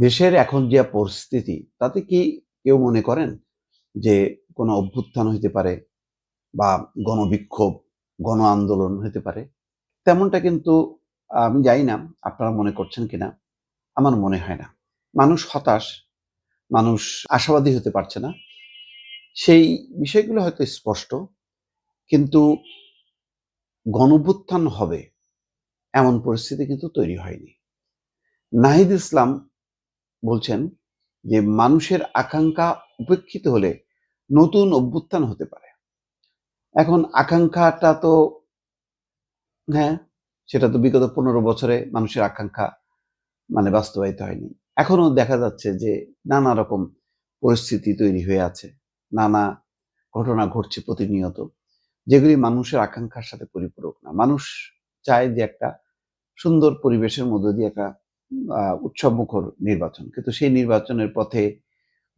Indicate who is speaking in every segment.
Speaker 1: দেশের এখন যে পরিস্থিতি, তাতে কি কেউ মনে করেন যে কোনো অভ্যুত্থান হইতে পারে বা গণবিক্ষোভ, গণ আন্দোলন হতে পারে? তেমনটা কিন্তু আমি জানি না, আপনারা মনে করছেন কিনা? আমার মনে হয় না। মানুষ হতাশ, মানুষ আশাবাদী হতে পারছে না। সেই বিষয়গুলো হয়তো স্পষ্ট, কিন্তু গণভ্যুত্থান হবে এমন পরিস্থিতি কিন্তু তৈরি হয়নি। নাহিদ ইসলাম বলছেন যে মানুষের আকাঙ্ক্ষা উপেক্ষিত হলে নতুন অভ্যুত্থান হতে পারে। এখন আকাঙ্ক্ষাটা তো হ্যাঁ সেটা তো বিগত পনেরো বছরে মানুষের আকাঙ্ক্ষা মানে বাস্তবায়িত হয়নি। এখনও দেখা যাচ্ছে যে নানা রকম পরিস্থিতি তৈরি হয়ে আছে, নানা ঘটনা ঘটছে প্রতিনিয়ত, যেগুলি মানুষের আকাঙ্ক্ষার সাথে পরিপূরক না। মানুষ চায় যে একটা সুন্দর পরিবেশের মধ্য দিয়ে একটা উৎসব মুখর নির্বাচন। কিন্তু সেই নির্বাচনের পথে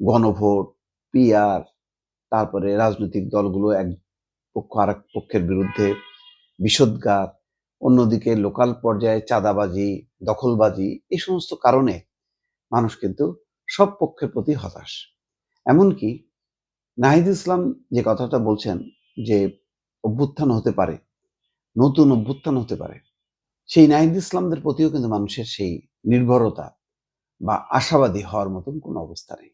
Speaker 1: গণভোট, পিআর, তারপরে রাজনৈতিক দলগুলো এক পক্ষ আর পক্ষের বিরুদ্ধে বিষোদ্গার অন্যদিকে লোকাল পর্যায়ে চাঁদাবাজি, দখলবাজি এই সমস্ত কারণে মানুষ কিন্তু সব পক্ষের প্রতি হতাশ। এমনকি নাহিদ ইসলাম যে কথাটা বলছেন যে অভ্যুত্থান হতে পারে, নতুন অভ্যুত্থান হতে পারে সেই নাহিদ ইসলামদের প্রতিও কিন্তু মানুষের সেই নির্ভরতা বা আশাবাদী হওয়ার মতন কোনো অবস্থা নেই।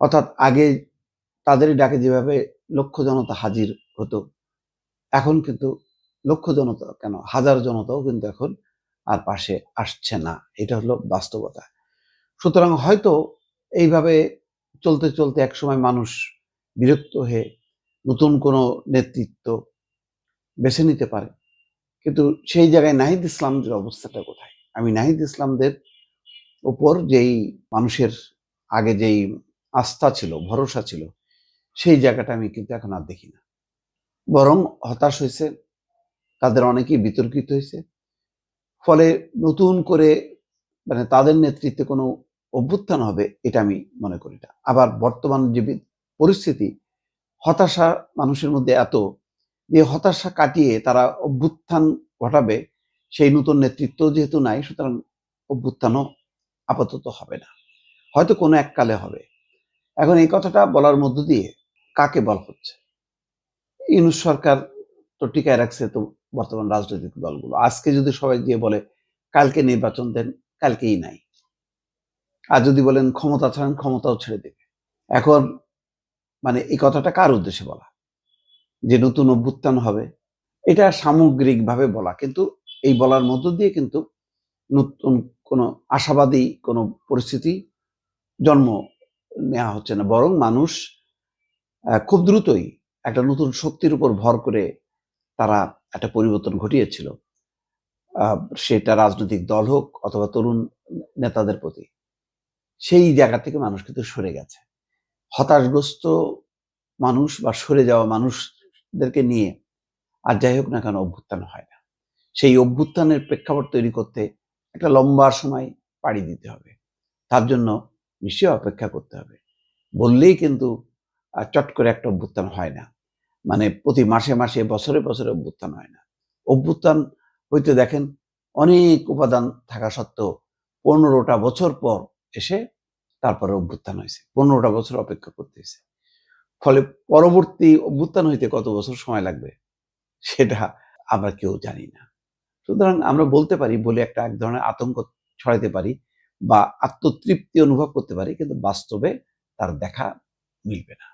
Speaker 1: অর্থাৎ আগে তাদের ডাকে যেভাবে লক্ষ জনতা হাজির হতো, এখন কিন্তু লক্ষ জনতা কেন? হাজার জনতাও কিন্তু এখন আর পাশে আসছে না। এটা হলো বাস্তবতা। সুতরাং হয়তো এইভাবে চলতে চলতে একসময় মানুষ বিরক্ত হয়ে নতুন কোনো নেতৃত্ব বেছে নিতে পারে। কিন্তু সেই জায়গায় নাহিদ ইসলামদের অবস্থাটা কোথায়? আমি নাহিদ ইসলামদের উপর যেই মানুষের আগে যেই আস্থা ছিল, ভরসা ছিল, সেই জায়গাটা আমি কিন্তু এখন আর দেখি না। বরং হতাশ হয়েছে, তাদের অনেকেই বিতর্কিত হয়েছে। ফলে নতুন করে মানে তাদের নেতৃত্বে কোনো অভ্যুত্থান হবে, এটা আমি মনে করি না। আবার বর্তমান যে পরিস্থিতি, হতাশা মানুষের মধ্যে এত যে হতাশা কাটিয়ে তারা অভ্যুত্থান ঘটাবে, সেই নতুন নেতৃত্ব যেহেতু নাই, সুতরাং অভ্যুত্থানও আপাতত হবে না। হয়তো কোনো এককালে হবে। এখন এই কথাটা বলার মধ্য দিয়ে কাকে বলা হচ্ছে? ইউনুস সরকার তো টিকায় রাখছে তো বর্তমান রাজনৈতিক দলগুলো। আজকে যদি সবাই গিয়ে বলে, কালকে নির্বাচন দেন, কালকেই নাই। আর যদি বলেন, ক্ষমতা ছাড়েন, ক্ষমতাও ছেড়ে দেবে। এখন মানে এই কথাটা কার উদ্দেশ্যে বলা? যে নতুন অভ্যুত্থান হবে, এটা সামগ্রিকভাবে বলা। কিন্তু এই বলার মধ্য দিয়ে কিন্তু নতুন কোনো আশাবাদী কোনো পরিস্থিতি জন্ম নেওয়া হচ্ছে না। বরং মানুষ খুব দ্রুতই একটা নতুন শক্তির উপর ভর করে তারা একটা পরিবর্তন ঘটিয়েছিল। সেটা রাজনৈতিক দল হোক অথবা তরুণ নেতাদের প্রতি। সেই জায়গা থেকে মানুষ কিন্তু সরে গেছে। হতাশগ্রস্ত মানুষ বা সরে যাওয়া মানুষদেরকে নিয়ে। আর যাই হোক না কেন অভ্যুত্থান হয় না। সেই অভ্যুত্থানের প্রেক্ষাপট তৈরি করতে একটা লম্বা সময় পাড়ি দিতে হবে। তার জন্য নিশ্চয়ই অপেক্ষা করতে হবে। বললেই কিন্তু চট করে একটা অভ্যুত্থান হয় না। মানে প্রতি মাসে মাসে, বছরে বছরে অভ্যুত্থান হয় না। অভ্যুত্থান হইতে দেখেন, অনেক উপাদান থাকা সত্ত্বেও পনেরোটা বছর পর এসে তারপরে অভ্যুত্থান হয়েছে পনেরোটা বছর অপেক্ষা করতে হয়েছে ফলে পরবর্তী অভ্যুত্থান হইতে কত বছর সময় লাগবে? সেটা আমরা কেউ জানি না। সুতরাং আমরা বলতে পারি, বলে একটা এক ধরনের আতঙ্ক ছড়াইতে পারি বা আত্মতৃপ্তি অনুভব করতে পারি, কিন্তু বাস্তবে তার দেখা মিলবে না।